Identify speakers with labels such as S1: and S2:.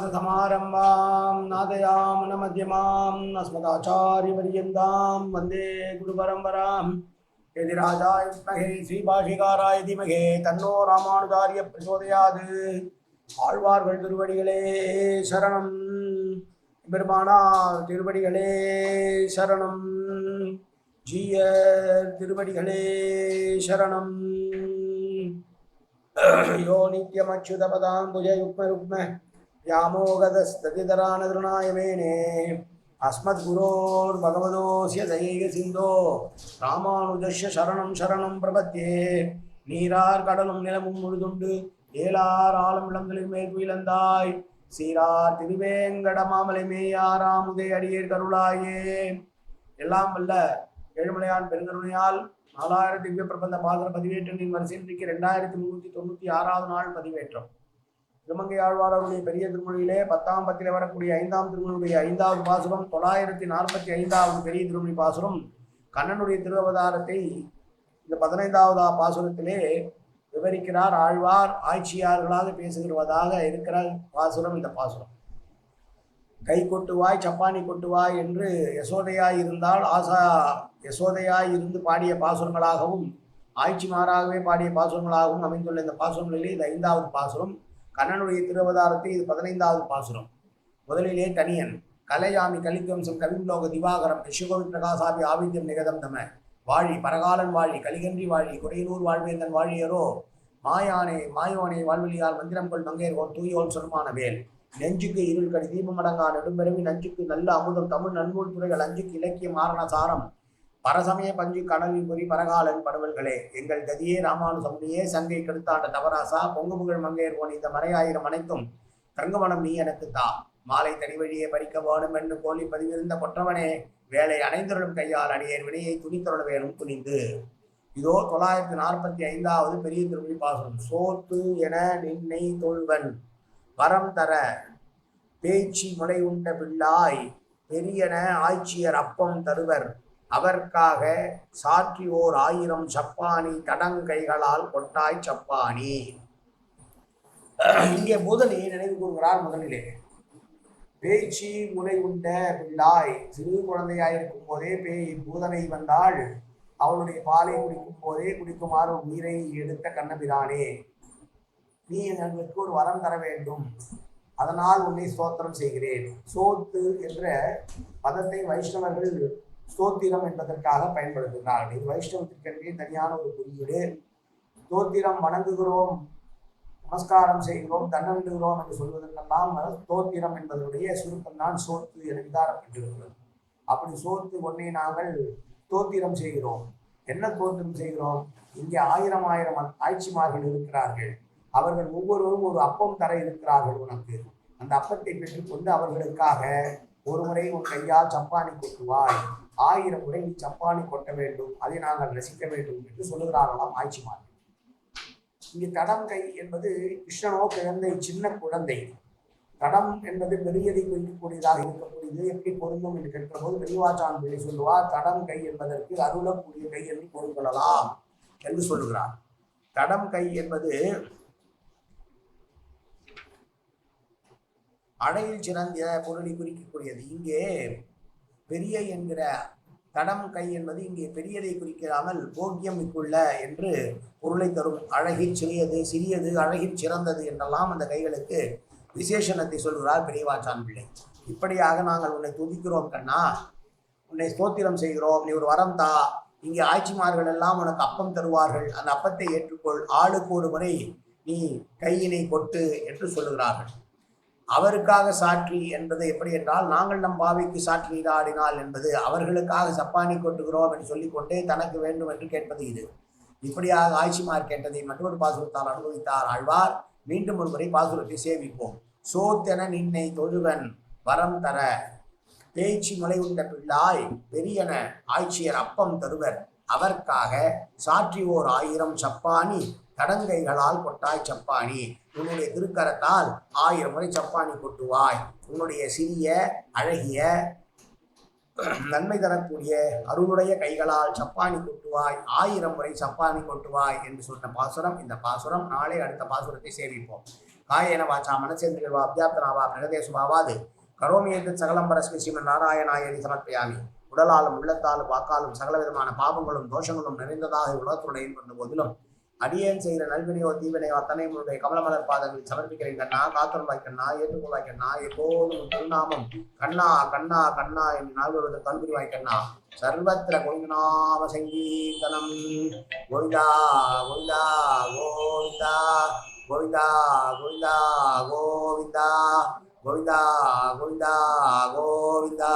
S1: लक्ष्मीनाथसमारम्भां नादयामनमध्यमाम् अस्मदाचार्यपर्यन्तां वन्दे गुरुपरम्पराम् यदिराजाय विद्महे श्रीभाषिकाराय धीमहे तन्नो ராமானுஜாரிய பிரச்சோதயாது ஆழ்வார்கள் திருவடிகளே சரணம் பெருமானார் திருவடிகளே சரணம் ஜீய திருவடிகளே சரணம் यो नित्यमच्युतपदाम्बुजयुग्मरुग्म व्यामोगदस्ततिधरानदृणाय मेने अस्मद्गुरोर्भगवतोऽस्य दयैकसिन्धो ராமானுஜஸ்ய சரணம் சரணம் பிரபத்தியே நீரார் கடலும் நிலமும் முழுதுண்டு ஏலார் ஆலம் இளங்களில் மேல் புயலந்தாய் சீரார் திருவேங்கட மாமலை மேயாராமுதே அடியேர் கருளாயே எல்லாம் வல்ல ஏழுமலையான் பெருங்கருணையால் நாலாயிரம் திவ்ய பிரபந்த பாதர பதிவேற்றங்களின் வரிசையில் இன்றைக்கு ரெண்டாயிரத்தி முன்னூத்தி தொண்ணூத்தி ஆறாவது நாள் பதிவேற்றம். திருமங்கை ஆழ்வாரருடைய பெரிய திருமொழியிலே பத்தாம் பத்தில் வரக்கூடிய ஐந்தாம் திருமொழியுடைய ஐந்தாவது பாசுரம் தொள்ளாயிரத்தி நாற்பத்தி ஐந்தாவது பெரிய திருமொழி பாசுரம் கண்ணனுடைய திருவதாரத்தை இந்த பதினைந்தாவது பாசுரத்திலே விவரிக்கிறார் ஆழ்வார் ஆட்சியாளர்களாக பேசுகிறதாக இருக்கிற பாசுரம் இந்த பாசுரம். கை கொட்டுவாய் சப்பானி கொட்டுவாய் என்று யசோதையாய் இருந்தால் ஆசா யசோதையாய் இருந்து பாடிய பாசுரங்களாகவும் ஆய்ச்சிமாராகவே பாடிய பாசுரங்களாகவும் அமைந்துள்ள இந்த பாசுரங்களிலே இது ஐந்தாவது பாசுரம். கண்ணனுடைய திருவதாரத்தை இது பதினைந்தாவது பாசுரம். முதலிலே கணியன் கலையாமி கலித்வம்சம் கவிம்லோக திவாகரம் யசுகோவி பிரகாசாபி ஆவித்யம் நிகதம் தம. வாழி பரகாலன் வாழி கலிகன்றி வாழி குறையலூர் வாழ்வேந்தன் வாழியரோ. மாயானே மாயோனே வாழ்வெளியால் மந்திரம் கொள் மங்கையர்கோன் தூயோன் சொருமான வேல் நெஞ்சுக்கு இருள் கடி தீபமடங்கா நெடும்பெருமி நஞ்சுக்கு நல்ல அமுதம். தமிழ் நன்மூல் துறைகள் அஞ்சுக்கு இலக்கிய மாரண சாரம். பரசமய பஞ்சு கனவி பொறி பரகாலன் படுவல்களே. எங்கள் கதியே ராமானுசமுனியே சங்கை கெடுத்தாண்ட தவராசா பொங்கு புகழ் மங்கையர் போன் இந்த மறையாயிரம் அனைத்தும் தங்கமனம் நீ எனக்கு தா. மாலை தனி வழியே பறிக்க வேணும் என்று கோழி பதிவிருந்த கொற்றவனே வேலை அணைந்தருளும் கையால் அடியேன் வினையை துணித்தருள வேணும் துணிந்து. இதோ தொள்ளாயிரத்தி நாற்பத்தி ஐந்தாவது பெரிய திருமொழி பாசனம் சோத்து என நின்னை தொழ்வன் வரம் தர. பேச்சு முளை உண்ட பிள்ளாய் பெரியன ஆய்ச்சியர் அப்பம் தருவர். அவர்க்காக சாற்றி ஓர் ஆயிரம் சப்பானி தடங்கைகளால் கொட்டாய் சப்பானி. இங்கே முதலே நினைவு கூறுகிறார் முதலிலே. பேச்சு முனை உண்ட பிள்ளாய் சிறு குழந்தையாயிருக்கும் போதே பேய் பூதனை வந்தாள். அவளுடைய பாலை குடிக்கும் போதே குடிக்குமாறு உயிரை எடுத்த கண்ணபிரானே. நீ எங்களுக்கு ஒரு வரம் தர வேண்டும். அதனால் உன்னை ஸ்தோத்திரம் செய்கிறேன். சோத்து என்ற பதத்தை வைஷ்ணவர்கள் ஸ்தோத்திரம் என்பதற்காக பயன்படுத்தினார்கள். இது வைஷ்ணவத்திற்கென்றே தனியான ஒரு குறியீடு. ஸ்தோத்திரம் வணங்குகிறோம் நமஸ்காரம் செய்கிறோம் தன்னண்டுகிறோம் என்று சொல்வதற்கெல்லாம் ஸ்தோத்திரம் என்பதனுடைய சுருக்கம் தான் சோத்து என விதாரப்பட்டிருக்கிறது அப்படி சோத்து ஒன்றை நாங்கள் ஸ்தோத்திரம் செய்கிறோம். என்ன தோத்திரம் செய்கிறோம்? இங்கே ஆயிரம் ஆயிரம் ஆட்சிமார்கள் இருக்கிறார்கள். அவர்கள் ஒவ்வொருவரும் ஒரு அப்பம் தர இருக்கிறார்கள் உனக்கு. அந்த அப்பத்தை பெற்றுக்கொண்டு அவர்களுக்காக ஒரு முறை உன் கையால் சப்பானி கொட்டுவாய். ஆயிரம் முறை நீ சப்பானி கொட்ட வேண்டும். அதை நாங்கள் ரசிக்க வேண்டும் என்று சொல்லுகிறார்களாம் ஆட்சிமார்கள் இங்கு தடம் கை என்பது கிருஷ்ணனோ குழந்தை சின்ன குழந்தை. தடம் என்பது பெரியதை குறிக்கக்கூடியதாக இருக்கக்கூடியது. எப்படி பொருந்தும் என்று கேட்கிற போது பெரியவாச்சான் பிள்ளை சொல்லுவார் தடம் கை என்பதற்கு அருளக்கூடிய கை என்று பொருள் கொள்ளலாம் என்று சொல்லுகிறார். தடம் கை என்பது அடையில் சிறந்த பொருளை குறிக்கக்கூடியது. இங்கே பெரிய என்கிற தடம் கை என்பது இங்கே பெரியதை குறிக்காமல் போக்கியம் இக்குள்ள என்று பொருளை தரும். அழகில் சிறியது சிறியது அழகில் சிறந்தது என்றெல்லாம் அந்த கைகளுக்கு விசேஷணத்தை சொல்கிறார் பெரியவாச்சான் பிள்ளை. இப்படியாக நாங்கள் உன்னை துதிக்கிறோம் கண்ணா. உன்னை ஸ்தோத்திரம் செய்கிறோம். நீ ஒரு வரம் தா. இங்கே ஆட்சிமார்கள் எல்லாம் உனக்கு அப்பம் தருவார்கள். அந்த அப்பத்தை ஏற்றுக்கொள். ஆளுக்கு ஒரு முறை நீ கையினை கொட்டு என்று சொல்லுகிறார்கள். அவருக்காக சாற்றி என்பது எப்படி என்றால் நாங்கள் நம் பாவிக்கு சாற்றி நீராடினால் என்பது அவர்களுக்காக சப்பானி கொட்டுகிறோம் என்று சொல்லிக்கொண்டே தனக்கு வேண்டும் என்று கேட்பது இது. இப்படியாக ஆய்ச்சிமார் கேட்டதை மற்றொரு பாசுரத்தால் அனுபவித்தார் ஆழ்வார். மீண்டும் ஒரு முறை பாசுரத்தை சேவிப்போம் சோத்தென நின்னை தொழுவன் வரம் தர பேச்சு மலை உண்ட பிள்ளாய் பெரியன ஆட்சியர் அப்பம் தருவர். அவர்க்காக சாற்றி ஓர் ஆயிரம் சப்பானி தடங்கைகளால் கொட்டாய் சப்பானி. உன்னுடைய திருக்கரத்தால் ஆயிரம் முறை சப்பானி கொட்டுவாய். உன்னுடைய சிறிய அழகிய நன்மை தரக்கூடிய அருளுடைய கைகளால் சப்பானி கொட்டுவாய். ஆயிரம் முறை சப்பானி கொட்டுவாய் என்று சொன்ன பாசுரம் இந்த பாசுரம் நாளை அடுத்த பாசுரத்தை சேமிப்போம். காயன வாச்சா மனசேந்திரிகள் வா அத்தியாப்தனாவா கரோமி என்று சகலம்பர ஸ்ரீமன் நாராயணாயணி சமர்ப்பியாமி. உடலாலும் உள்ளத்தாலும் வாக்காலும் சகல விதமான பாவங்களும் தோஷங்களும் நிறைந்ததாக உலகத்துடன் கொண்ட போதிலும் அடியேன் செய்கிற நல்வினையோ தீவினையோ அத்தனை உன்னுடைய கமலமலர் பாதங்களில் சமர்ப்பிக்கிறேன். கண்ணா காத்தொருவாய் கண்ணா ஏற்றுக்கொள்வாய் கண்ணா எப்போதும் திருநாமம். கண்ணா கண்ணா கண்ணா என்று நாள்வருவது கல்புரிவாய் கண்ணா சர்வத்திர கோவிந்தநாம சங்கீர்த்தனம். கோவிந்தா கோவிந்தா கோவிந்தா கோவிந்தா கோவிந்தா கோவிந்தா கோவிந்தா கோவிந்தா கோவிந்தா.